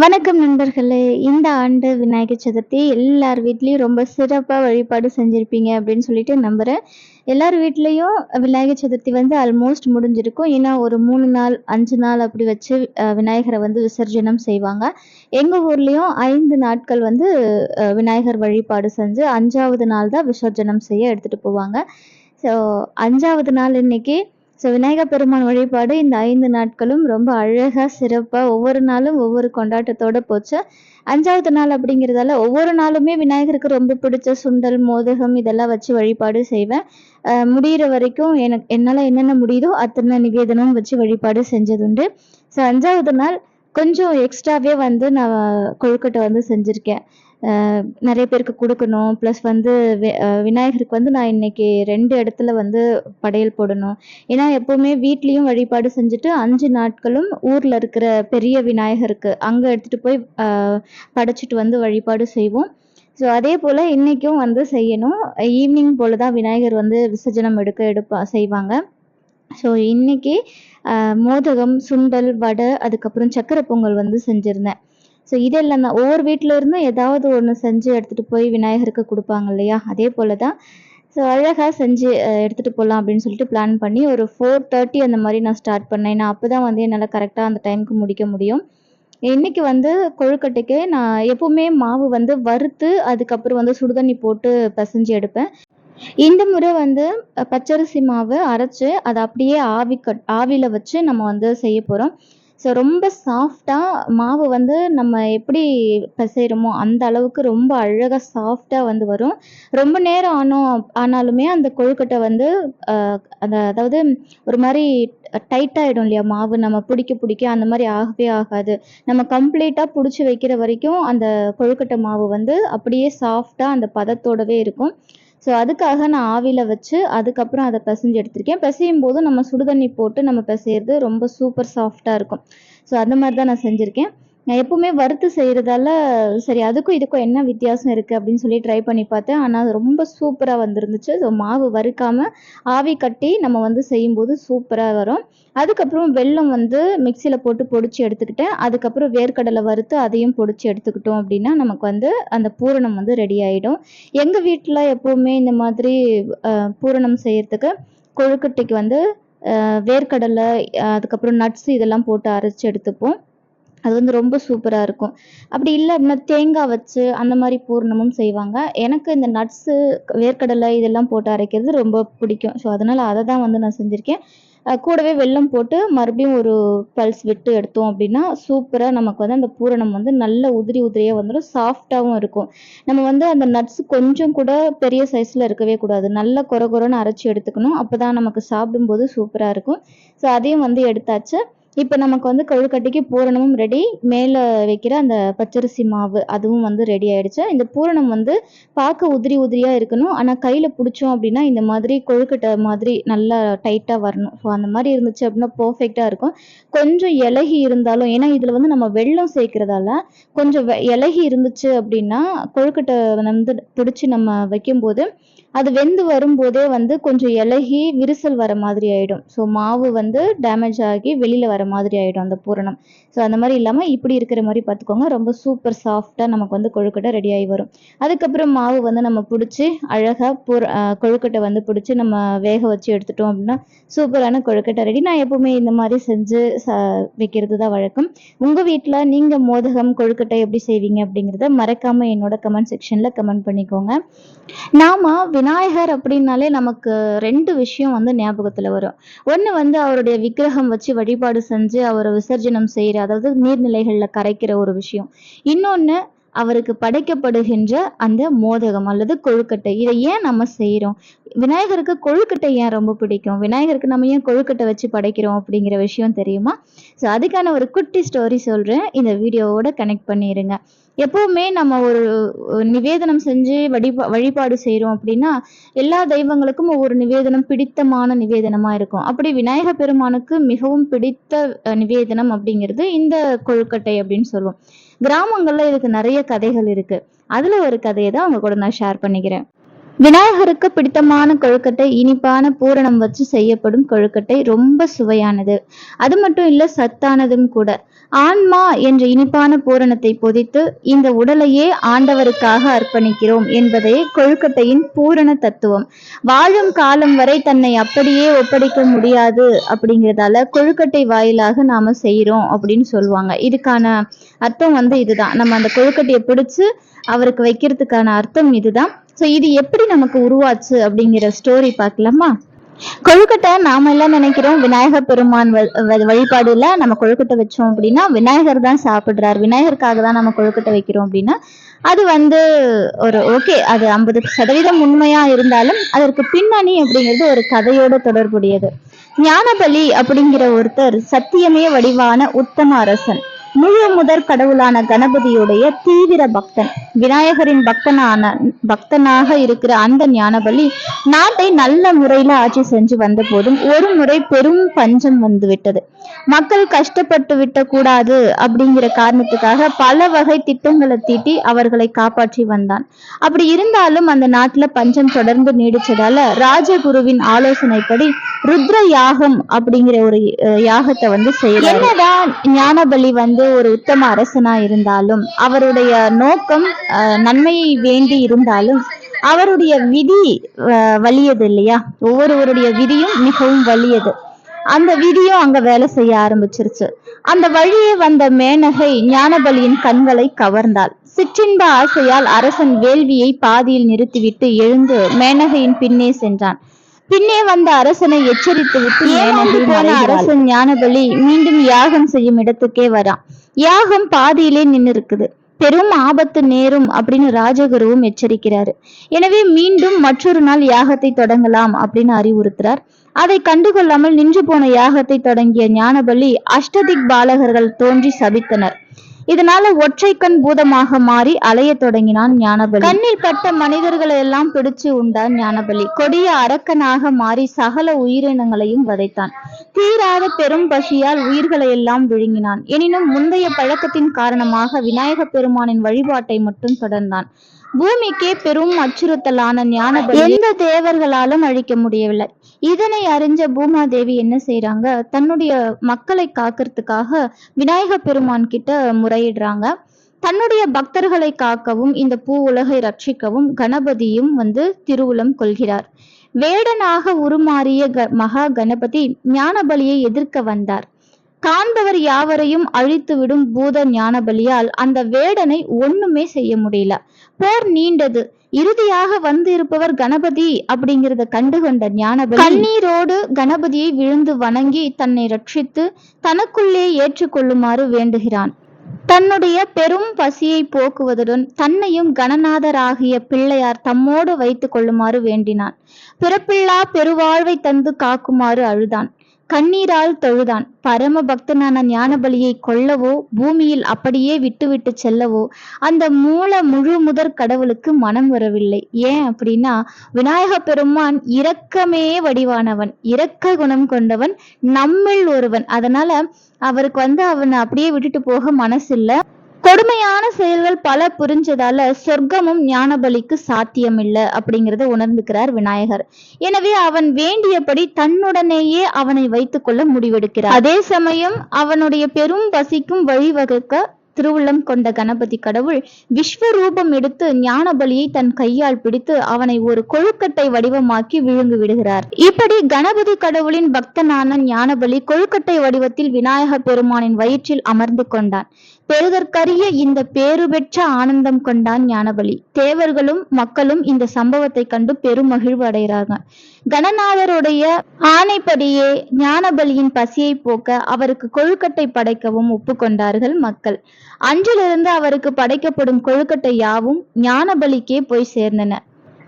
வணக்கம் நண்பர்களே. இந்த ஆண்டு விநாயகர் சதுர்த்தி எல்லார் வீட்லேயும் ரொம்ப சிறப்பாக வழிபாடு செஞ்சுருப்பீங்க அப்படின்னு சொல்லிட்டு நம்புகிறேன் எல்லார் வீட்லேயும் விநாயகர் சதுர்த்தி வந்து ஆல்மோஸ்ட் முடிஞ்சிருக்கும். ஏன்னா ஒரு மூணு நாள் அஞ்சு நாள் அப்படி வச்சு விநாயகரை வந்து விசர்ஜனம் செய்வாங்க. எங்கள் ஊர்லேயும் ஐந்து நாட்கள் வந்து விநாயகர் வழிபாடு செஞ்சு அஞ்சாவது நாள் தான் விசர்ஜனம் செய்ய எடுத்துகிட்டு போவாங்க. ஸோ அஞ்சாவது நாள் இன்னைக்கு ஸோ விநாயகர் பெருமான் வழிபாடு இந்த ஐந்து நாட்களும் ரொம்ப அழகாக சிறப்பாக ஒவ்வொரு நாளும் ஒவ்வொரு கொண்டாட்டத்தோடு போச்சு. அஞ்சாவது நாள் அப்படிங்கிறதால ஒவ்வொரு நாளுமே விநாயகருக்கு ரொம்ப பிடிச்ச சுண்டல் மோதகம் இதெல்லாம் வச்சு வழிபாடு செய்வேன். முடிகிற வரைக்கும் எனக்கு என்னால் என்னென்ன முடியுதோ அத்தனை நிவேதனமும் வச்சு வழிபாடு செஞ்சதுண்டு. ஸோ அஞ்சாவது நாள் கொஞ்சம் எக்ஸ்ட்ராவே வந்து நான் கொழுக்கட்டை வந்து செஞ்சுருக்கேன். நிறைய பேருக்கு கொடுக்கணும். ப்ளஸ் வந்து விநாயகருக்கு வந்து நான் இன்னைக்கு ரெண்டு இடத்துல வந்து படையல் போடணும். ஏன்னா எப்போவுமே வீட்லேயும் வழிபாடு செஞ்சுட்டு அஞ்சு நாட்களும் ஊரில் இருக்கிற பெரிய விநாயகருக்கு அங்கே எடுத்துகிட்டு போய் படைச்சிட்டு வந்து வழிபாடு செய்வோம். ஸோ அதே போல் இன்றைக்கும் வந்து செய்யணும். ஈவினிங் போல் தான் விநாயகர் வந்து விசர்ஜனம் எடுக்க எடுப்பா செய்வாங்க. ஸோ இன்னைக்கு மோதகம் சுண்டல் வடை அதுக்கப்புறம் சக்கரை பொங்கல் வந்து செஞ்சுருந்தேன். ஸோ இதெல்லாம் தான் ஒவ்வொரு வீட்டில் இருந்தும் ஏதாவது ஒன்று செஞ்சு எடுத்துகிட்டு போய் விநாயகருக்கு கொடுப்பாங்க இல்லையா? அதே போல் தான் ஸோ அழகாக செஞ்சு எடுத்துகிட்டு போகலாம் அப்படின்னு சொல்லிட்டு பிளான் பண்ணி ஒரு ஃபோர் தேர்ட்டி அந்த மாதிரி நான் ஸ்டார்ட் பண்ணேன். நான் அப்போ தான் வந்து என்னால் கரெக்டாக அந்த டைமுக்கு முடிக்க முடியும். இன்றைக்கி வந்து கொழுக்கட்டைக்கு நான் எப்போவுமே மாவு வந்து வறுத்து அதுக்கப்புறம் வந்து சுடுதண்ணி போட்டு பிசைஞ்சு எடுப்பேன். இந்த முறை வந்து பச்சரிசி மாவு அரைச்சி அதை அப்படியே ஆவி கட் ஆவியில் வச்சு நம்ம வந்து செய்ய போகிறோம் ஸோ ரொம்ப சாஃப்டாக மாவு வந்து நம்ம எப்படி பிசைகிறோமோ அந்த அளவுக்கு ரொம்ப அழகாக சாஃப்டாக வந்து வரும். ரொம்ப நேரம் ஆனோம் ஆனாலுமே அந்த கொழுக்கட்டை வந்து அந்த அதாவது ஒரு மாதிரி டைட்டாகிடும் இல்லையா மாவு? நம்ம பிடிக்க பிடிக்க அந்த மாதிரி ஆகவே ஆகாது. நம்ம கம்ப்ளீட்டாக பிடிச்சி வைக்கிற வரைக்கும் அந்த கொழுக்கட்டை மாவு வந்து அப்படியே சாஃப்டாக அந்த பதத்தோடவே இருக்கும். ஸோ அதுக்காக நான் ஆவியில் வச்சு அதுக்கப்புறம் அதை பிசைஞ்சு எடுத்திருக்கேன். பிசையும் போது நம்ம சுடுதண்ணி போட்டு நம்ம பிசையிறது ரொம்ப சூப்பர் சாஃப்டாக இருக்கும். ஸோ அந்த மாதிரி தான் நான் செஞ்சுருக்கேன். நான் எப்போவுமே வறுத்து செய்கிறதால சரி அதுக்கும் இதுக்கும் என்ன வித்தியாசம் இருக்குது அப்படின்னு சொல்லி ட்ரை பண்ணி பார்த்தேன். ஆனால் அது ரொம்ப சூப்பராக வந்துருந்துச்சு. ஸோ மாவு வறுக்காமல் ஆவி கட்டி நம்ம வந்து செய்யும்போது சூப்பராக வரும். அதுக்கப்புறம் வெல்லம் வந்து மிக்சியில் போட்டு பொடிச்சு எடுத்துக்கிட்டேன். அதுக்கப்புறம் வேர்க்கடலை வறுத்து அதையும் பொடிச்சு எடுத்துக்கிட்டோம் அப்படின்னா நமக்கு வந்து அந்த பூரணம் வந்து ரெடி ஆகிடும் எங்கள் வீட்டில் எப்போவுமே இந்த மாதிரி பூரணம் செய்கிறதுக்கு கொழுக்கட்டைக்கு வந்து வேர்க்கடலை அதுக்கப்புறம் நட்ஸ் இதெல்லாம் போட்டு அரைச்சி எடுத்துப்போம். அது வந்து ரொம்ப சூப்பராக இருக்கும். அப்படி இல்லை அப்படின்னா தேங்காய் வச்சு அந்த மாதிரி பூர்ணமும் செய்வாங்க. எனக்கு இந்த நட்ஸு வேர்க்கடலை இதெல்லாம் போட்டு அரைக்கிறது ரொம்ப பிடிக்கும். ஸோ அதனால் அதை தான் வந்து நான் செஞ்சுருக்கேன். கூடவே வெல்லம் போட்டு மறுபடியும் ஒரு பல்ஸ் விட்டு எடுத்தோம் அப்படின்னா சூப்பராக நமக்கு வந்து அந்த பூரணம் வந்து நல்ல உதிரி உதிரியாக வந்துடும் சாஃப்டாகவும் இருக்கும். நம்ம வந்து அந்த நட்ஸ் கொஞ்சம் கூட பெரிய சைஸில் இருக்கவே கூடாது. நல்ல குறை குறைன்னு அரைச்சி எடுத்துக்கணும். அப்போ தான் நமக்கு சாப்பிடும்போது சூப்பராக இருக்கும். ஸோ அதையும் வந்து எடுத்தாச்சு. இப்போ நமக்கு வந்து கொழுக்கட்டைக்கு பூரணமும் ரெடி மேலே வைக்கிற அந்த பச்சரிசி மாவு அதுவும் வந்து ரெடி ஆயிடுச்சு. இந்த பூரணம் வந்து பார்க்க உதிரி உதிரியாக இருக்கணும். ஆனால் கையில் பிடிச்சோம் அப்படின்னா இந்த மாதிரி கொழுக்கட்டை மாதிரி நல்லா டைட்டாக வரணும். ஸோ அந்த மாதிரி இருந்துச்சு அப்படின்னா பர்ஃபெக்டாக இருக்கும். கொஞ்சம் இலகி இருந்தாலும் ஏன்னா இதில் வந்து நம்ம வெள்ளம் சேர்க்கறதால கொஞ்சம் இலகி இருந்துச்சு அப்படின்னா கொழுக்கட்டை வந்து பிடிச்சி நம்ம வைக்கும்போது அது வெந்து வரும்போதே வந்து கொஞ்சம் இலகி விரிசல் வர மாதிரி ஆகிடும் ஸோ மாவு வந்து டேமேஜ் ஆகி வெளியில் வர மாதிரி ஆகிடும் அந்த பூரணம். ஸோ அந்த மாதிரி இல்லாமல் இப்படி இருக்கிற மாதிரி பார்த்துக்கோங்க. ரொம்ப சூப்பர் சாஃப்டாக நமக்கு வந்து கொழுக்கட்டை ரெடி ஆகி வரும். அதுக்கப்புறம் மாவு வந்து நம்ம பிடிச்சி அழகாக பூர கொழுக்கட்டை வந்து பிடிச்சி நம்ம வேக வச்சு எடுத்துட்டோம் அப்படின்னா சூப்பரான கொழுக்கட்டை ரெடி நான் எப்பவுமே இந்த மாதிரி செஞ்சு ச வைக்கிறது தான் வழக்கம். உங்கள் வீட்டில் நீங்கள் மோதகம் கொழுக்கட்டை எப்படி செய்வீங்க அப்படிங்கிறத மறக்காமல் என்னோட கமெண்ட் செக்ஷனில் கமெண்ட் பண்ணிக்கோங்க. நாம விநாயகர் அப்படின்னாலே நமக்கு ரெண்டு விஷயம் வந்து ஞாபகத்தில் வரும். ஒன்று வந்து அவருடைய விக்கிரகம் வச்சு வழிபாடு செஞ்சு அவரை விசர்ஜனம் செய்கிற அதாவது நீர்நிலைகளில் கரைக்கிற ஒரு விஷயம். இன்னொன்று அவருக்கு படைக்கப்படுகின்ற அந்த மோதகம் அல்லது கொழுக்கட்டை. இதை ஏன் நம்ம செய்கிறோம் விநாயகருக்கு கொழுக்கட்டை ஏன் ரொம்ப பிடிக்கும்? விநாயகருக்கு நம்ம ஏன் கொழுக்கட்டை வச்சு படைக்கிறோம் அப்படிங்கிற விஷயம் தெரியுமா? ஸோ அதுக்கான ஒரு குட்டி ஸ்டோரி சொல்கிறேன் இந்த வீடியோவோட கனெக்ட் பண்ணிடுங்க எப்பவுமே நம்ம ஒரு நிவேதனம் செஞ்சு வழிபா வழிபாடு செய்கிறோம் அப்படின்னா எல்லா தெய்வங்களுக்கும் ஒவ்வொரு நிவேதனம் பிடித்தமான நிவேதனமாக இருக்கும். அப்படி விநாயக பெருமானுக்கு மிகவும் பிடித்த நிவேதனம் அப்படிங்கிறது இந்த கொழுக்கட்டை அப்படின்னு சொல்லுவோம். கிராமங்கள்ல இதுக்கு நிறைய கதைகள் இருக்கு. அதுல ஒரு கதையை தான் அவங்க கூட நான் ஷேர் பண்ணிக்கிறேன். விநாயகருக்கு பிடித்தமான கொழுக்கட்டை இனிப்பான பூரணம் வச்சு செய்யப்படும் கொழுக்கட்டை ரொம்ப சுவையானது. அது மட்டும் இல்ல சத்தானதும் கூட. ஆன்மா என்ற இனிப்பான பூரணத்தை பொதித்து இந்த உடலையே ஆண்டவருக்காக அர்ப்பணிக்கிறோம் என்பதே கொழுக்கட்டையின் பூரண தத்துவம். வாழும் காலம் வரை தன்னை அப்படியே ஒப்படைக்க முடியாது அப்படிங்கிறதால கொழுக்கட்டை வாயிலாக நாம செய்யறோம் அப்படின்னு சொல்லுவாங்க. இதுக்கான அர்த்தம் வந்து இதுதான். நம்ம அந்த கொழுக்கட்டையை பிடிச்சு அவருக்கு வைக்கிறதுக்கான அர்த்தம் இதுதான். ஸோ இது எப்படி நமக்கு உருவாச்சு அப்படிங்கிற ஸ்டோரி பார்க்கலாமா? கொழுக்கட்டை நாம எல்லாம் நினைக்கிறோம்? விநாயகர் பெருமான் வ- வழிபாடுல நம்ம கொழுக்கட்டை வச்சோம் அப்படின்னா விநாயகர் தான் சாப்பிடுறாரு. விநாயகருக்காக தான் நம்ம கொழுக்கட்டை வைக்கிறோம் அப்படின்னா அது வந்து ஒரு ஓகே அது ஐம்பது சதவீதம் உண்மையா இருந்தாலும் அதற்கு பின்னணி அப்படிங்கிறது ஒரு கதையோட தொடர்புடையது. ஞானபலி அப்படிங்கிற ஒருத்தர் சத்தியமே வடிவான உத்தம அரசன். முழு முதற் கடவுளான கணபதியுடைய தீவிர பக்தன். விநாயகரின் பக்தனான பக்தனாக இருக்கிற அந்த ஞானபலி நாட்டை நல்ல முறையில ஆட்சி செஞ்சு வந்த போதும் ஒரு முறை பெரும் பஞ்சம் வந்து விட்டது. மக்கள் கஷ்டப்பட்டு விட்ட கூடாது அப்படிங்கிற காரணத்துக்காக பல வகை திட்டங்களை தீட்டி அவர்களை காப்பாற்றி வந்தான். அப்படி இருந்தாலும் அந்த நாட்டுல பஞ்சம் தொடர்ந்து நீடிச்சதால ராஜகுருவின் ஆலோசனைப்படி ருத்ர யாகம் அப்படிங்கிற ஒரு யாகத்தை வந்து செய்ய என்னதான் ஞானபலி வந்து வந்து ஒரு உத்தம அரசனா இருந்தாலும் அவருடைய நோக்கம் நன்மையை வேண்டி இருந்தாலும் அவருடைய விதி வலியது இல்லையா? ஒவ்வொருவருடைய விதியும் மிகவும் வலியது. அந்த விதியும் அங்க வேலை செய்ய ஆரம்பிச்சிருச்சு. அந்த வழியே வந்த மேனகை ஞானபலியின் கண்களை கவர்ந்தாள். சிற்றின்ப ஆசையால் அரசன் வேள்வியை பாதியில் நிறுத்திவிட்டு எழுந்து மேனகையின் பின்னே சென்றான். பின்னே வந்த அரசனை எச்சரித்து விட்டு ஏமாந்து போன அரசன் ஞானபலி மீண்டும் யாகம் செய்யும் இடத்துக்கே வரான் யாகம் பாதியிலே நின்னு இருக்குது பெரும் ஆபத்து நேரும் அப்படின்னு ராஜகுருவும் எச்சரிக்கிறாரு. எனவே மீண்டும் மற்றொரு நாள் யாகத்தை தொடங்கலாம் அப்படின்னு அறிவுறுத்துறார். அதை கண்டுகொள்ளாமல் நின்று போன யாகத்தை தொடங்கிய ஞானபலி அஷ்டதிக் பாலகர்கள் தோன்றி சபித்தனர். இதனால ஒற்றை கண் பூதமாக மாறி அலையத் தொடங்கினான் ஞானபலி. கண்ணில் பட்ட மனிதர்களை எல்லாம் பிடிச்சு உண்டான் ஞானபலி. கொடிய அரக்கனாக மாறி சகல உயிரினங்களையும் வதைத்தான். தீராத பெரும் பசியால் உயிர்களை எல்லாம் விழுங்கினான். எனினும் முந்தைய பழக்கத்தின் காரணமாக விநாயக பெருமானின் வழிபாட்டை மட்டும் தொடர்ந்தான். பூமிக்கே பெரும் அச்சுறுத்தலான ஞானபலி எந்த தேவர்களாலும் அழிக்க முடியவில்லை. இதனை அறிஞ்ச பூமாதேவி என்ன செய்யறாங்க தன்னுடைய மக்களை காக்கிறதுக்காக விநாயக பெருமான் கிட்ட முறையிடுறாங்க. தன்னுடைய பக்தர்களை காக்கவும் இந்த பூ உலகை ரட்சிக்கவும் கணபதியும் வந்து திருவுளம் கொள்கிறார். வேடனாக உருமாறிய க மகா கணபதி ஞானபலியை எதிர்க்க வந்தார். காண்பவர் யாவரையும் அழித்துவிடும் பூத ஞானபலியால் அந்த வேடனை ஒண்ணுமே செய்ய முடியல. போர் நீண்டது. இறுதியாக வந்து இருப்பவர் கணபதி அப்படிங்கிறத கண்டுகொண்ட ஞானபலி கண்ணீரோடு கணபதியை விழுந்து வணங்கி தன்னை ரட்சித்து தனக்குள்ளே ஏற்றுக்கொள்ளுமாறு வேண்டுகிறான். தன்னுடைய பெரும் பசியை போக்குவதுடன் தன்னையும் கணநாதராகிய பிள்ளையார் தம்மோடு வைத்துக் கொள்ளுமாறு வேண்டினான். பிறப்பில்லா பெருவாழ்வை தந்து காக்குமாறு அழுதான். கண்ணீரால் தொழுதான். பரம பக்தனான ஞானபலியை கொல்லவோ பூமியில் அப்படியே விட்டுவிட்டு செல்லவோ அந்த மூல முழு முதற் கடவுளுக்கு மனம் வரவில்லை. ஏன் அப்படின்னா விநாயக பெருமான் இரக்கமே வடிவானவன் இரக்க குணம் கொண்டவன் நம்மில் ஒருவன். அதனால அவருக்கு வந்து அவனை அப்படியே விட்டுட்டு போக மனசில்லை. கொடுமையான செயல்கள் பல புரிஞ்சதால சொர்க்கமும் ஞானபலிக்கு சாத்தியமில்ல அப்படிங்கறத உணர்ந்துக்கிறார் விநாயகர். எனவே அவன் வேண்டியபடி தன்னுடனேயே அவனை வைத்துக்கொள்ள முடிவெடுக்கிறார். அதே சமயம் அவனுடைய பெரும் பசிக்கும் வழிவகுக்க திருவுள்ளம் கொண்ட கணபதி கடவுள் விஸ்வரூபம் எடுத்து ஞானபலியை தன் கையால் பிடித்து அவனை ஒரு கொழுக்கட்டை வடிவமாக்கி விழுங்கு விடுகிறார். இப்படி கணபதி கடவுளின் பக்தனான ஞானபலி கொழுக்கட்டை வடிவத்தில் விநாயக பெருமானின் வயிற்றில் அமர்ந்து கொண்டான். பெறுதற்கரிய இந்த பேரு பெற்ற ஆனந்தம் கொண்டான் ஞானபலி. தேவர்களும் மக்களும் இந்த சம்பவத்தை கண்டு பெருமகிழ்வு அடைகிறாங்க கணநாதருடைய ஆணைப்படியே ஞானபலியின் பசியை போக்க அவருக்கு கொழுக்கட்டை படைக்கவும் ஒப்புக்கொண்டார்கள் மக்கள். அன்றிலிருந்து அவருக்கு படைக்கப்படும் கொழுக்கட்டை யாவும் ஞானபலிக்கே போய் சேர்ந்தன.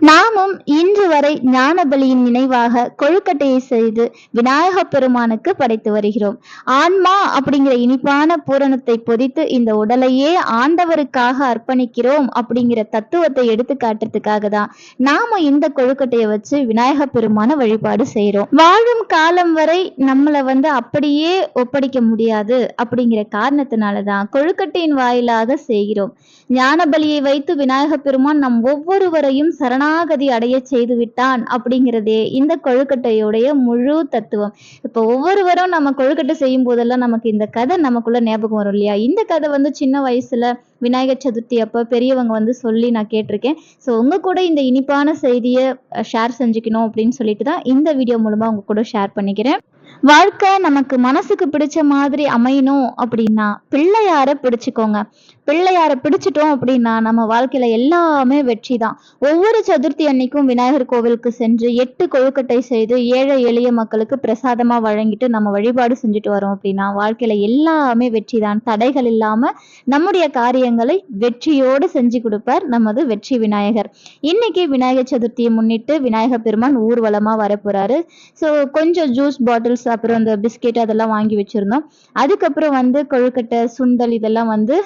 நாமும் இன்று வரை ஞானபலியின் நினைவாக கொழுக்கட்டையை செய்து விநாயக பெருமானுக்கு படைத்து வருகிறோம். ஆன்மா அப்படிங்கிற இனிப்பான பூரணத்தை பொதித்து இந்த உடலையே ஆண்டவருக்காக அர்ப்பணிக்கிறோம் அப்படிங்கிற தத்துவத்தை எடுத்து காட்டுறதுக்காக தான் நாம இந்த கொழுக்கட்டையை வச்சு விநாயக பெருமான வழிபாடு செய்றோம். வாழும் காலம் வரை நம்மளை வந்து அப்படியே ஒப்படைக்க முடியாது அப்படிங்கிற காரணத்தினால தான் கொழுக்கட்டையின் வாயிலாக செய்கிறோம். ஞானபலியை வைத்து விநாயக பெருமான் நம் ஒவ்வொருவரையும் சரணா சரணாகதி அடைய செய்து விட்டான் அப்படிங்கிறதே இந்த கொழுக்கட்டையுடைய முழு தத்துவம். இப்போ ஒவ்வொருவரும் நம்ம கொழுக்கட்டை செய்யும் போதெல்லாம் நமக்கு இந்த கதை நமக்குள்ள ஞாபகம் வரும் இல்லையா? இந்த கதை வந்து சின்ன வயசுல விநாயகர் சதுர்த்தி அப்போ பெரியவங்க வந்து சொல்லி நான் கேட்டிருக்கேன். ஸோ உங்க கூட இந்த இனிப்பான செய்தியை ஷேர் செஞ்சுக்கணும் அப்படின்னு சொல்லிட்டு தான் இந்த வீடியோ மூலமா உங்க கூட ஷேர் பண்ணிக்கிறேன். வாழ்க்கை நமக்கு மனசுக்கு பிடிச்ச மாதிரி அமையணும் அப்படின்னா பிள்ளையார பிடிச்சுக்கோங்க. பிள்ளையார பிடிச்சிட்டோம் அப்படின்னா நம்ம வாழ்க்கையில எல்லாமே வெற்றி தான் ஒவ்வொரு சதுர்த்தி அன்னைக்கும் விநாயகர் கோவிலுக்கு சென்று எட்டு கொழுக்கட்டை செய்து ஏழை எளிய மக்களுக்கு பிரசாதமா வழங்கிட்டு நம்ம வழிபாடு செஞ்சுட்டு வரோம் அப்படின்னா வாழ்க்கையில எல்லாமே வெற்றி தான் தடைகள் இல்லாம நம்முடைய காரியங்களை வெற்றியோடு செஞ்சு கொடுப்பார் நமது வெற்றி விநாயகர். இன்னைக்கு விநாயகர் சதுர்த்தியை முன்னிட்டு விநாயகர் பெருமான் ஊர்வலமா வரப்போறாரு. ஸோ கொஞ்சம் ஜூஸ் பாட்டில்ஸ் அப்புறம் இந்த பிஸ்கெட் அதெல்லாம் வாங்கி வச்சிருந்தோம். அதுக்கப்புறம் வந்து கொழுக்கட்டை சுண்டல் இதெல்லாம் வந்து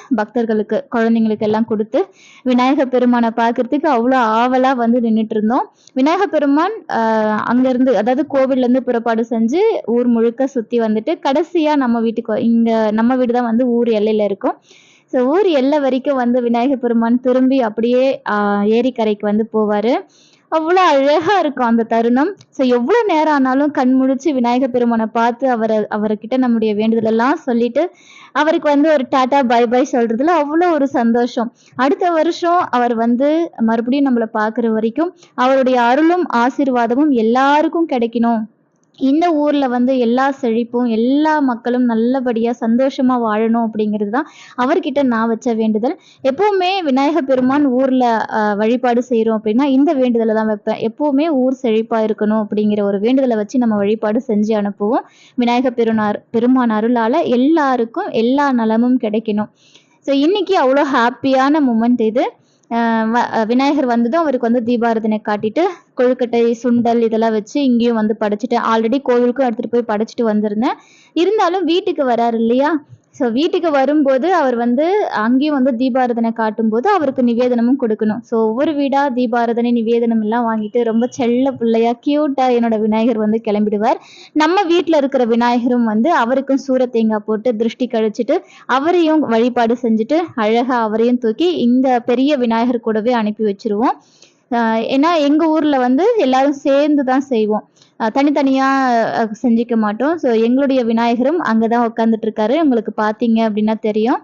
பக்தர்களுக்கு குழந்தைங்களுக்கு எல்லாம் கொடுத்து விநாயகர் பெருமானை பார்க்கறதுக்கு அவ்வளோ ஆவலா வந்து நின்றுட்டு இருந்தோம் விநாயகர் பெருமான் ஆஹ் அங்கிருந்து அதாவது கோவில்ல இருந்து புறப்பாடு செஞ்சு ஊர் முழுக்க சுத்தி வந்துட்டு கடைசியா நம்ம வீட்டுக்கு இங்க நம்ம வீடு தான் வந்து ஊர் எல்லையில இருக்கும். ஸோ ஊர் எல்லை வரைக்கும் வந்து விநாயகர் பெருமான் திரும்பி அப்படியே ஆஹ் ஏரிக்கரைக்கு வந்து போவாரு. அவ்வளோ அழகா இருக்கும் அந்த தருணம். ஸோ எவ்வளோ நேரம் ஆனாலும் கண் முழிச்சு விநாயகர் பெருமானை பார்த்து அவரை அவர்கிட்ட நம்முடைய வேண்டுதல் எல்லாம் சொல்லிட்டு அவருக்கு வந்து ஒரு டாட்டா பை பை சொல்றதுல அவ்வளோ ஒரு சந்தோஷம். அடுத்த வருஷம் அவர் வந்து மறுபடியும் நம்மளை பார்க்குற வரைக்கும் அவருடைய அருளும் ஆசீர்வாதமும் எல்லாருக்கும் கிடைக்கணும். இந்த ஊர்ல வந்து எல்லா செழிப்பும் எல்லா மக்களும் நல்லபடியா சந்தோஷமா வாழணும் அப்படிங்கிறது தான் அவர்கிட்ட நான் வச்ச வேண்டுதல். எப்பவுமே விநாயகர் பெருமான் ஊர்ல வழிபாடு செய்கிறோம் அப்படின்னா இந்த வேண்டுதலை தான் வைப்பேன். எப்பவுமே ஊர் செழிப்பா இருக்கணும் அப்படிங்கிற ஒரு வேண்டுதலை வச்சு நம்ம வழிபாடு செஞ்சு அனுப்புவோம். விநாயகர் பெருனார் பெருமான் அருளால எல்லாருக்கும் எல்லா நலமும் கிடைக்கணும். ஸோ இன்னைக்கு அவ்வளோ ஹாப்பியான மூமெண்ட் இது. விநாயகர் வந்ததும் அவருக்கு வந்து தீபாரதனை காட்டிட்டு கொழுக்கட்டை சுண்டல் இதெல்லாம் வச்சு இங்கேயும் வந்து படைச்சிட்டு ஆல்ரெடி கோவிலுக்கும் எடுத்துட்டு போய் படைச்சிட்டு வந்திருந்தேன். இருந்தாலும் வீட்டுக்கு வராரு இல்லையா? ஸோ வீட்டுக்கு வரும்போது அவர் வந்து அங்கேயும் வந்து தீபாரதனை காட்டும்போது அவருக்கு நிவேதனமும் கொடுக்கணும். ஸோ ஒவ்வொரு வீடாக தீபாரதனை நிவேதனம் எல்லாம் வாங்கிட்டு ரொம்ப செல்ல பிள்ளையா க்யூட்டாக என்னோட விநாயகர் வந்து கிளம்பிடுவார். நம்ம வீட்டில் இருக்கிற விநாயகரும் வந்து அவருக்கும் சூர தேங்காய் போட்டு திருஷ்டி கழிச்சிட்டு அவரையும் வழிபாடு செஞ்சுட்டு அழகாக அவரையும் தூக்கி இந்த பெரிய விநாயகர் கூடவே அனுப்பி வச்சிருவோம். ஏன்னா எங்கள் ஊரில் வந்து எல்லாரும் சேர்ந்து தான் செய்வோம். தனித்தனியாக செஞ்சுக்க மாட்டோம். ஸோ எங்களுடைய விநாயகரும் அங்கதான் உட்காந்துட்டு இருக்காரு உங்களுக்கு பார்த்தீங்க அப்படின்னா தெரியும்.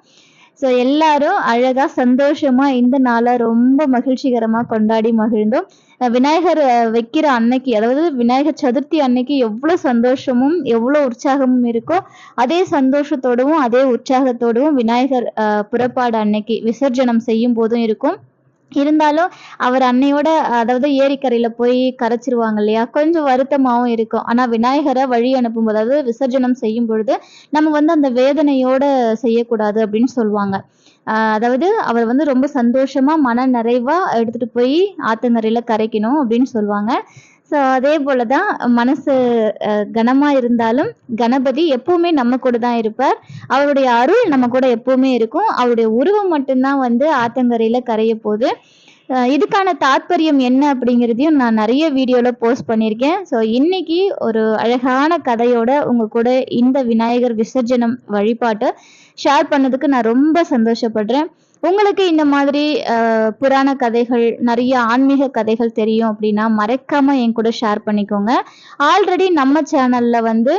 ஸோ எல்லாரும் அழகாக சந்தோஷமாக இந்த நாளை ரொம்ப மகிழ்ச்சிகரமாக கொண்டாடி மகிழ்ந்தோம். விநாயகர் வைக்கிற அன்னைக்கு அதாவது விநாயகர் சதுர்த்தி அன்னைக்கு எவ்வளோ சந்தோஷமும் எவ்வளோ உற்சாகமும் இருக்கோ அதே சந்தோஷத்தோடவும் அதே உற்சாகத்தோடவும் விநாயகர் புறப்பாடு அன்னைக்கு விசர்ஜனம் செய்யும் போதும் இருக்கும். இருந்தாலும் அவர் அன்னையோட அதாவது ஏரிக்கரையில போய் கரைச்சிருவாங்க இல்லையா? கொஞ்சம் வருத்தமாவும் இருக்கும். ஆனா விநாயகரை வழி அனுப்பும் போது அதாவது விசர்ஜனம் செய்யும் பொழுது நம்ம வந்து அந்த வேதனையோட செய்யக்கூடாது அப்படின்னு சொல்லுவாங்க. அதாவது அவர் வந்து ரொம்ப சந்தோஷமா மன நிறைவா எடுத்துட்டு போய் ஆத்தங்கரையில கரைக்கணும் அப்படின்னு சொல்லுவாங்க. ஸோ அதே போலதான் மனசு கனமாக இருந்தாலும் கணபதி எப்போவுமே நம்ம கூட தான் இருப்பார். அவருடைய அருள் நம்ம கூட எப்போவுமே இருக்கும். அவருடைய உருவம் மட்டும்தான் வந்து ஆத்தங்கரையில் கரைய போகுது. இதுக்கான தாத்பரியம் என்ன அப்படிங்கிறதையும் நான் நிறைய வீடியோவில் போஸ்ட் பண்ணியிருக்கேன். ஸோ இன்னைக்கு ஒரு அழகான கதையோட உங்க கூட இந்த விநாயகர் விசர்ஜனம் வழிபாட்டை ஷேர் பண்ணதுக்கு நான் ரொம்ப சந்தோஷப்படுறேன். உங்களுக்கு இந்த மாதிரி புராண கதைகள் நிறைய ஆன்மீக கதைகள் தெரியும் அப்படின்னா மறக்காம என் கூட ஷேர் பண்ணிக்கோங்க. ஆல்ரெடி நம்ம சேனல்ல வந்து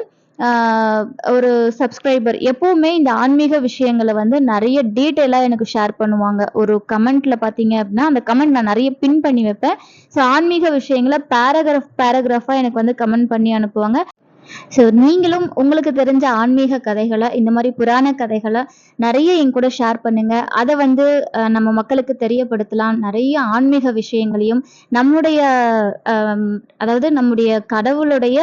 ஒரு சப்ஸ்கிரைபர் எப்பவுமே இந்த ஆன்மீக விஷயங்களை வந்து நிறைய டீட்டெயிலாக எனக்கு ஷேர் பண்ணுவாங்க. ஒரு கமெண்ட்ல பார்த்தீங்க அப்படின்னா அந்த கமெண்ட் நான் நிறைய பின் பண்ணி வைப்பேன். ஸோ ஆன்மீக விஷயங்களை பேராகிராஃப் பேராகிராஃபாக எனக்கு வந்து கமெண்ட் பண்ணி அனுப்புவாங்க. ஸோ நீங்களும் உங்களுக்கு தெரிஞ்ச ஆன்மீக கதைகளை இந்த மாதிரி புராண கதைகளை நிறைய என் கூட ஷேர் பண்ணுங்க. அதை வந்து நம்ம மக்களுக்கு தெரியப்படுத்தலாம். நிறைய ஆன்மீக விஷயங்களையும் நம்முடைய அதாவது நம்முடைய கடவுளுடைய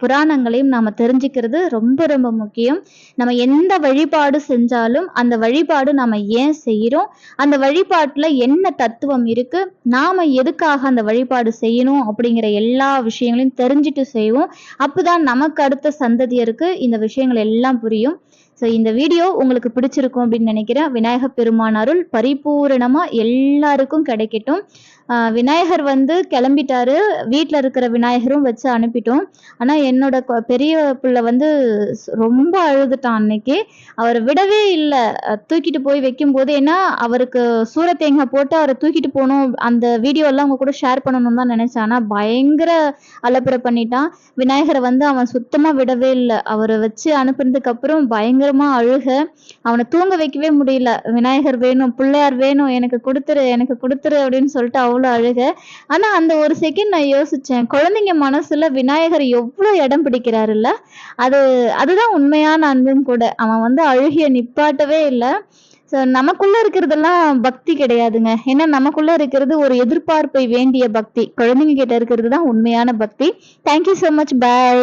புராணங்களையும் நாம தெரிஞ்சுக்கிறது ரொம்ப ரொம்ப முக்கியம். நம்ம எந்த வழிபாடு செஞ்சாலும் அந்த வழிபாடு நாம் ஏன் செய்கிறோம் அந்த வழிபாட்டில் என்ன தத்துவம் இருக்கு? நாம எதுக்காக அந்த வழிபாடு செய்யணும்? அப்படிங்கிற எல்லா விஷயங்களையும் தெரிஞ்சுட்டு செய்வோம். அப்போதான் நமக்கு அடுத்த சந்ததியருக்கு இந்த விஷயங்கள் எல்லாம் புரியும். ஸோ இந்த வீடியோ உங்களுக்கு பிடிச்சிருக்கும் அப்படின்னு நினைக்கிறேன். விநாயகப் பெருமான் அருள் பரிபூரணமாக எல்லாருக்கும் கிடைக்கட்டும். விநாயகர் வந்து கிளம்பிட்டாரு. வீட்டில் இருக்கிற விநாயகரும் வச்சு அனுப்பிட்டோம். ஆனால் என்னோட பெரிய பிள்ளை வந்து ரொம்ப அழுதுட்டான் அன்னைக்கு. அவர் விடவே இல்லை. தூக்கிட்டு போய் வைக்கும்போது ஏன்னா அவருக்கு சூர தேங்காய் போட்டு அவரை தூக்கிட்டு போகணும். அந்த வீடியோலாம் அவங்க கூட ஷேர் பண்ணணும்னு தான் நினைச்சேன். ஆனால் பயங்கர அலப்பறை பண்ணிட்டான். விநாயகரை வந்து அவன் சுத்தமாக விடவே இல்லை. அவரை வச்சு அனுப்புனதுக்கு அப்புறம் அழுக. அவனை தூங்க வைக்கவே முடியல. விநாயகர் வேணும் பிள்ளையார் வேணும் எனக்கு கொடுத்துரு எனக்கு கொடுத்துரு அப்படின்னு சொல்லிட்டு அவ்வளோ அழுக. ஆனா அந்த ஒரு செகண்ட் நான் யோசிச்சேன் குழந்தைங்க மனசுல விநாயகர் எவ்வளவு இடம் பிடிக்கிறாருல்ல? அது அதுதான் உண்மையான அன்பும் கூட. அவன் வந்து அழுகிய நிப்பாட்டவே இல்லை. ஸோ நமக்குள்ள இருக்கிறதெல்லாம் பக்தி கிடையாதுங்க. ஏன்னா நமக்குள்ள இருக்கிறது ஒரு எதிர்பார்ப்பை வேண்டிய பக்தி. குழந்தைங்க கிட்ட இருக்கிறது தான் உண்மையான பக்தி. Thank you so much bye